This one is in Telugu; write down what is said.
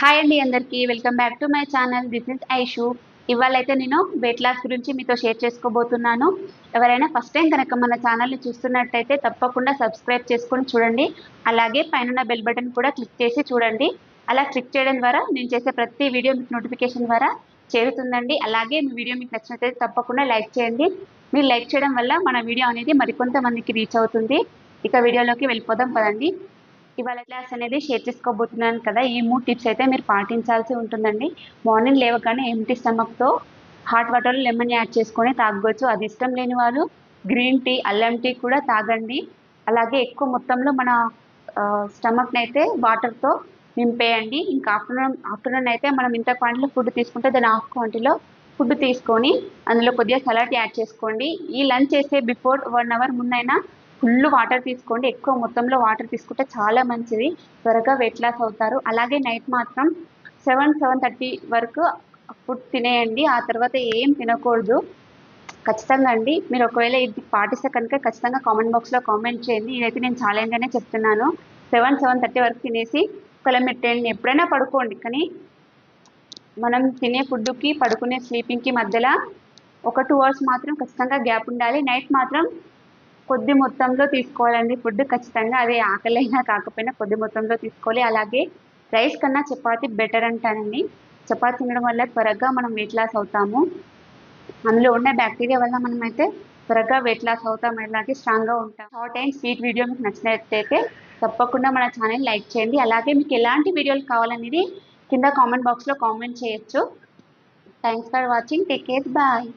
హాయ్ అండి అందరికీ. Welcome back to my channel this is Aishu ఇవాళ అయితే నేను వెయిట్ లాస్ గురించి మీతో షేర్ చేసుకోబోతున్నాను. ఎవరైనా ఫస్ట్ టైం కనుక మన ఛానల్ని చూస్తున్నట్టయితే తప్పకుండా సబ్స్క్రైబ్ చేసుకొని చూడండి. అలాగే పైన బెల్ బటన్ కూడా క్లిక్ చేసి చూడండి. అలా క్లిక్ చేయడం ద్వారా నేను చేసే ప్రతి వీడియో మీకు నోటిఫికేషన్ ద్వారా చేరుతుందండి. అలాగే మీ వీడియో మీకు నచ్చినట్లయితే తప్పకుండా లైక్ చేయండి. మీరు లైక్ చేయడం వల్ల మన వీడియో అనేది మరికొంతమందికి రీచ్ అవుతుంది. ఇక వీడియోలోకి వెళ్ళిపోదాం పదండి. ఇవాళ క్లాస్ అనేది షేర్ చేసుకోబోతున్నాను కదా. ఈ మూడు టిప్స్ అయితే మీరు పాటించాల్సి ఉంటుందండి. మార్నింగ్ లేవగానే ఎంటీ స్టమక్తో హాట్ వాటర్లో లెమన్ యాడ్ చేసుకొని తాగొచ్చు. అది ఇష్టం లేని వాళ్ళు గ్రీన్ టీ అల్లం టీ కూడా తాగండి. అలాగే ఎక్కువ మొత్తంలో మన స్టమక్ని అయితే వాటర్తో నింపేయండి. ఇంకా ఆఫ్టర్నూన్ ఆఫ్టర్నూన్ అయితే మనం ఇంత క్వాంటిటీలో ఫుడ్ తీసుకుంటే దాని హాఫ్ క్వాంటిటీలో ఫుడ్ తీసుకొని అందులో కొద్దిగా సలాడ్ యాడ్ చేసుకోండి. ఈ లంచ్ చేసే బిఫోర్ వన్ అవర్ ముందైనా ఫుల్ వాటర్ తీసుకోండి. ఎక్కువ మొత్తంలో వాటర్ తీసుకుంటే చాలా మంచిది. త్వరగా వెయిట్ లాస్ అవుతారు. అలాగే నైట్ మాత్రం సెవెన్ సెవెన్ థర్టీ వరకు ఫుడ్ తినేయండి. ఆ తర్వాత ఏం తినకూడదు. ఖచ్చితంగా అండి. మీరు ఒకవేళ ఇది పాటిస్తే కనుక ఖచ్చితంగా కామెంట్ బాక్స్లో కామెంట్ చేయండి. ఇదైతే నేను ఛాలెంజ్ అనే చెప్తున్నాను. సెవెన్ సెవెన్ థర్టీ వరకు తినేసి ఒకవేళ మీరు టెన్ ఎప్పుడైనా పడుకోండి. కానీ మనం తినే ఫుడ్కి పడుకునే స్లీపింగ్కి మధ్యలో ఒక టూ అవర్స్ మాత్రం ఖచ్చితంగా గ్యాప్ ఉండాలి. నైట్ మాత్రం కొద్ది మొత్తంలో తీసుకోవాలండి. ఫుడ్ ఖచ్చితంగా అదే ఆకలైనా కాకపోయినా కొద్ది మొత్తంలో తీసుకోవాలి. అలాగే రైస్ కన్నా చపాతి బెటర్ అంటానండి. చపాతి తినడం వల్ల త్వరగా మనం వెయిట్ లాస్ అవుతాము. అందులో ఉన్న బ్యాక్టీరియా వల్ల మనమైతే త్వరగా వెయిట్ లాస్ అవుతాం. అలాగే స్ట్రాంగ్గా ఉంటాం. షార్ట్ అండ్ స్వీట్ వీడియో మీకు నచ్చినట్లయితే తప్పకుండా మన ఛానల్ లైక్ చేయండి. అలాగే మీకు ఎలాంటి వీడియోలు కావాలనేది కింద కామెంట్ బాక్స్లో కామెంట్ చేయొచ్చు. Thanks for watching take care bye